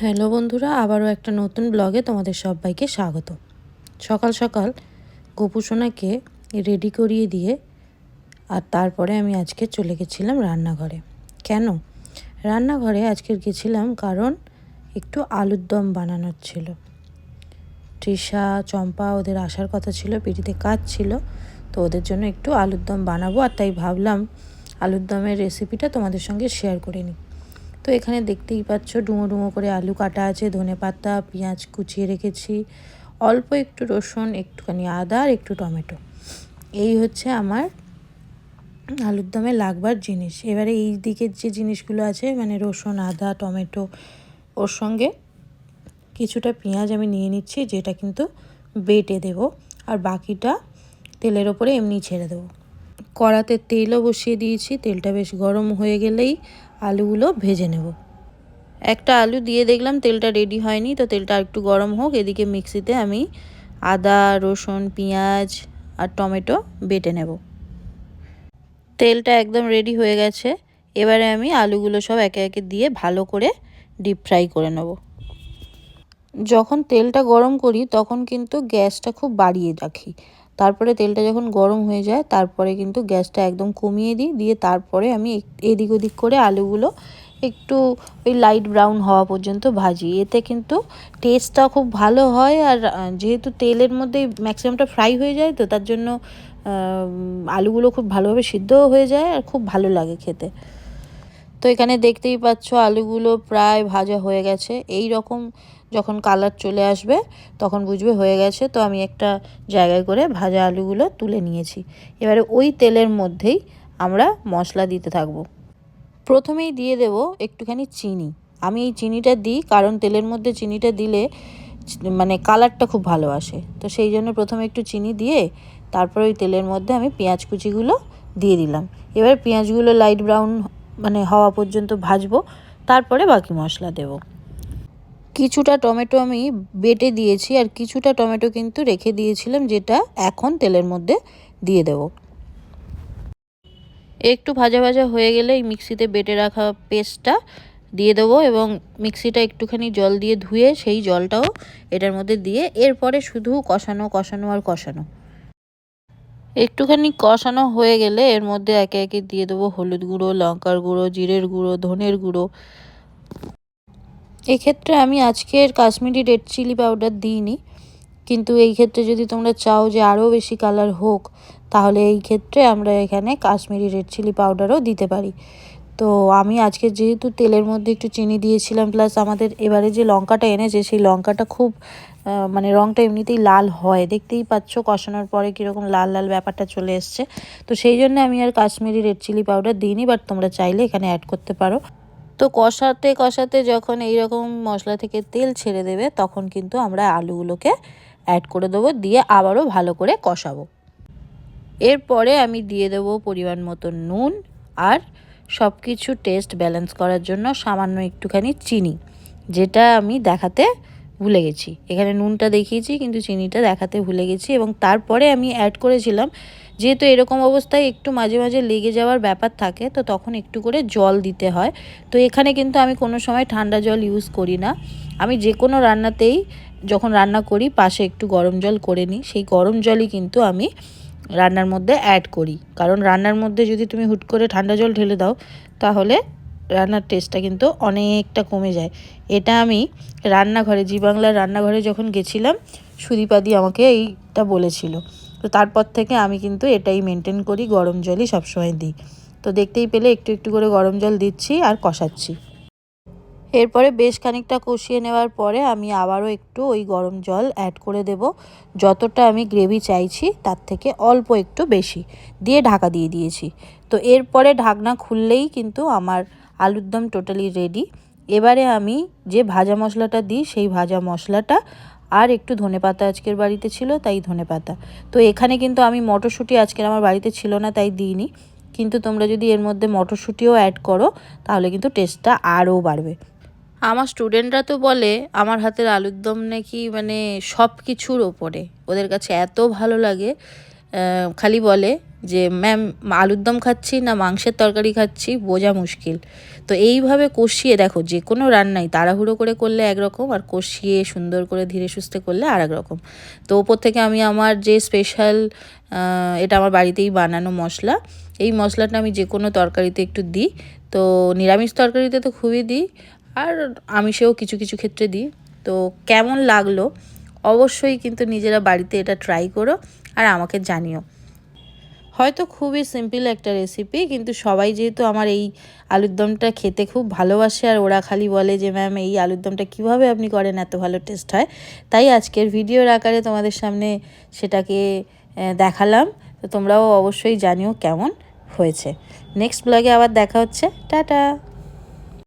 Hello বন্ধুরা, আবারও একটা নতুন ব্লগে তোমাদের সবাইকে স্বাগত। সকাল সকাল গোপুসোনাকে রেডি করিয়ে দিয়ে আর তারপরে আমি আজকে চলে গেছিলাম রান্নাঘরে। কেন? রান্নাঘরে আজকে গেছিলাম কারণ একটু আলুর দম বানানোর ছিল। তৃষা, চম্পা ওদের আসার কথা ছিল পিঠিতে কাজ ছিল, তো ওদের জন্য একটু আলুর দম বানাবো। আর তাই ভাবলাম আলুর দমের রেসিপিটা তোমাদের সঙ্গে শেয়ার করে নিই। তো এখানে দেখতেই পাচ্ছ, ডুমো ডুমো করে আলু কাটা আছে, ধনে পাতা, পেঁয়াজ কুচিয়ে রেখেছি, অল্প একটু রসুন, একটুখানি আদা আর একটু টমেটো। এই হচ্ছে আমার আলুর দমে লাগবার জিনিস। এবারে এই দিকের যে জিনিসগুলো আছে মানে রসুন, আদা, টমেটো, ওর সঙ্গে কিছুটা পেঁয়াজ আমি নিয়ে নিচ্ছি, যেটা কিন্তু বেটে দেব। আর বাকিটা তেলের ওপরে এমনি ছেড়ে দেবো। কড়াতে তেলও বসিয়ে দিয়েছি। তেলটা বেশ গরম হয়ে গেলেই আলুগুলো ভেজে নেব। একটা আলু দিয়ে দেখলাম তেলটা রেডি হয়নি, তো তেলটা একটু গরম হোক। এদিকে মিক্সিতে আমি আদা, রসুন, পেঁয়াজ আর টমেটো বেটে নেব। তেলটা একদম রেডি হয়ে গেছে। এবারে আমি আলুগুলো সব একে একে দিয়ে ভালো করে ডিপ ফ্রাই করে নেব। যখন তেলটা গরম করি, তখন কিন্তু গ্যাসটা খুব বাড়িয়ে রাখি। তারপরে তেলটা যখন গরম হয়ে যায়, তারপরে কিন্তু গ্যাসটা একদম কমিয়ে দিই, দিয়ে তারপরে আমি এদিক ওদিক করে আলুগুলো একটু ওই লাইট ব্রাউন হওয়া পর্যন্ত ভাজি। এতে কিন্তু টেস্টটা খুব ভালো হয় আর যেহেতু তেলের মধ্যে ম্যাক্সিমামটা ফ্রাই হয়ে যায় তো তার জন্য আলুগুলো খুব ভালোভাবে সিদ্ধও হয়ে যায় আর খুব ভালো লাগে খেতে। তো এখানে দেখতেই পাচ্ছ আলুগুলো প্রায় ভাজা হয়ে গেছে। এই রকম যখন কালার চলে আসবে, তখন বুঝবে হয়ে গেছে। তো আমি একটা জায়গায় করে ভাজা আলুগুলো তুলে নিয়েছি। এবারে ওই তেলের মধ্যেই আমরা মশলা দিতে থাকব। প্রথমেই দিয়ে দেব একটুখানি চিনি। আমি এই চিনিটা দিই কারণ তেলের মধ্যে চিনিটা দিলে মানে কালারটা খুব ভালো আসে। তো সেই জন্য প্রথমে একটু চিনি দিয়ে তারপর ওই তেলের মধ্যে আমি পেঁয়াজ কুচিগুলো দিয়ে দিলাম। এবার পেঁয়াজগুলো লাইট ব্রাউন মানে হওয়া পর্যন্ত ভাজবো। তারপরে বাকি মশলা দেব। কিছুটা টমেটো আমি বেটে দিয়েছি আর কিছুটা টমেটো কিন্তু রেখে দিয়েছিলাম, যেটা এখন তেলের মধ্যে দিয়ে দেব। একটু ভাজা ভাজা হয়ে গেলে এই মিক্সিতে বেটে রাখা পেস্টটা দিয়ে দেবো এবং মিক্সিটা একটুখানি জল দিয়ে ধুয়ে সেই জলটাও এটার মধ্যে দিয়ে এরপরে শুধু কষানো কষানো আর কষানো। একটুখানি কষানো হয়ে গেলে এর মধ্যে একে একে দিয়ে দেবো হলুদ গুঁড়ো, লঙ্কার গুঁড়ো, জিরের গুঁড়ো, ধনের গুঁড়ো। এক্ষেত্রে আমি আজকের কাশ্মীরি রেড চিলি পাউডার দিইনি, কিন্তু এই ক্ষেত্রে যদি তোমরা চাও যে আরও বেশি কালার হোক, তাহলে এই ক্ষেত্রে আমরা এখানে কাশ্মীরি রেড চিলি পাউডারও দিতে পারি। তো আমি আজকে যেহেতু তেলের মধ্যে একটু চিনি দিয়েছিলাম প্লাস আমাদের এবারে যে লঙ্কাটা এনেছে, সেই লঙ্কাটা খুব মানে রঙটা এমনিতেই লাল হয়। দেখতেই পাচ্ছ কষানোর পরে কীরকম লাল লাল ব্যাপারটা চলে এসছে। তো সেই জন্য আমি আর কাশ্মীরি রেড চিলি পাউডার দিইনি বাট তোমরা চাইলে এখানে অ্যাড করতে পারো। তো কষাতে কষাতে যখন এই রকম মশলা থেকে তেল ছেড়ে দেবে, তখন কিন্তু আমরা আলুগুলোকে অ্যাড করে দেবো, দিয়ে আবারও ভালো করে কষাবো। এরপরে আমি দিয়ে দেবো পরিমাণ মতো নুন আর সব কিছু টেস্ট ব্যালেন্স করার জন্য সামান্য একটুখানি চিনি, যেটা আমি দেখাতে ভুলে গেছি। এখানে নুনটা দেখিয়েছি, কিন্তু চিনিটা দেখাতে ভুলে গেছি এবং তারপরে আমি অ্যাড করেছিলাম যেহেতু এরকম অবস্থায় একটু মাঝে মাঝে লেগে যাওয়ার ব্যাপার থাকে, তো তখন একটু করে জল দিতে হয়। তো এখানে কিন্তু আমি কোনো সময় ঠান্ডা জল ইউজ করি না। আমি যে কোনো রান্নাতেই যখন রান্না করি, পাশে একটু গরম জল করে নিই, সেই গরম জলই কিন্তু আমি রান্নার মধ্যে অ্যাড করি। কারণ রান্নার মধ্যে যদি তুমি হুট করে ঠান্ডা জল ঢেলে দাও, তাহলে রান্নার টেস্টটা কিন্তু অনেকটা কমে যায়। এটা আমি রান্নাঘরে, জি বাংলার রান্নাঘরে যখন গেছিলাম সুদীপাদি আমাকে এইটা বলেছিল। তো তারপর থেকে আমি কিন্তু এটাই মেনটেন করি, গরম জলই সবসময় দিই। তো দেখতেই পেলে একটু একটু করে গরম জল দিচ্ছি আর কষাচ্ছি। এরপরে বেশ খানিকটা কষিয়ে নেওয়ার পরে আমি আবারও একটু ওই গরম জল অ্যাড করে দেব। যতটা আমি গ্রেভি চাইছি তার থেকে অল্প একটু বেশি দিয়ে ঢাকা দিয়ে দিয়েছি। তো এরপরে ঢাকনা খুললেই কিন্তু আমার আলুর দম টোটালি রেডি এবারে আমি যে ভাজা মশলাটা দিই সেই ভাজা মশলাটা আর একটু ধনে পাতা আজকের বাড়িতে ছিল, তাই ধনে পাতা তো এখানে কিন্তু আমি মটরশুঁটি আজকের আমার বাড়িতে ছিল না, তাই দিইনি। কিন্তু তোমরা যদি এর মধ্যে মটরশুঁটিও অ্যাড করো, তাহলে কিন্তু টেস্টটা আরও বাড়বে। আমার স্টুডেন্টরা তো বলে, আমার হাতের আলুর দম নাকি মানে সব কিছুর ওপরে। ওদের কাছে এত ভালো লাগে খালি বলে যে, ম্যাম, আলুর দম খাচ্ছি না মাংসের তরকারি খাচ্ছি, বোঝা মুশকিল। তো এইভাবে কষিয়ে দেখো যে কোনো রান্নাই তাড়াহুড়ো করে করলে একরকম আর কষিয়ে সুন্দর করে ধীরে সুস্থে করলে আর রকম তো ওপর থেকে আমি আমার যে স্পেশাল এটা আমার বাড়িতেই বানানো মশলা, এই মশলাটা আমি যে কোনো তরকারিতে একটু দিই। তো নিরামিষ তরকারিতে তো খুবই দিই, আর আমিষেও কিছু কিছু ক্ষেত্রে দিই। তো কেমন লাগল? অবশ্যই কিন্তু নিজেরা বাড়িতে এটা ট্রাই করো আর আমাকে জানিও। হয়তো খুবই সিম্পল একটা রেসিপি কিন্তু সবাই যেহেতু আমার এই আলুর দমটা খেতে খুব ভালোবাসে আর ওরা খালি বলে যে, ম্যাম, এই আলুর দমটা কীভাবে আপনি করেন? এত ভালো টেস্ট হয়। তাই আজকের ভিডিওর আকারে তোমাদের সামনে সেটাকে দেখালাম। তো তোমরাও অবশ্যই জানিও কেমন হয়েছে। নেক্সট ব্লগে আবার দেখা হচ্ছে। টাটা!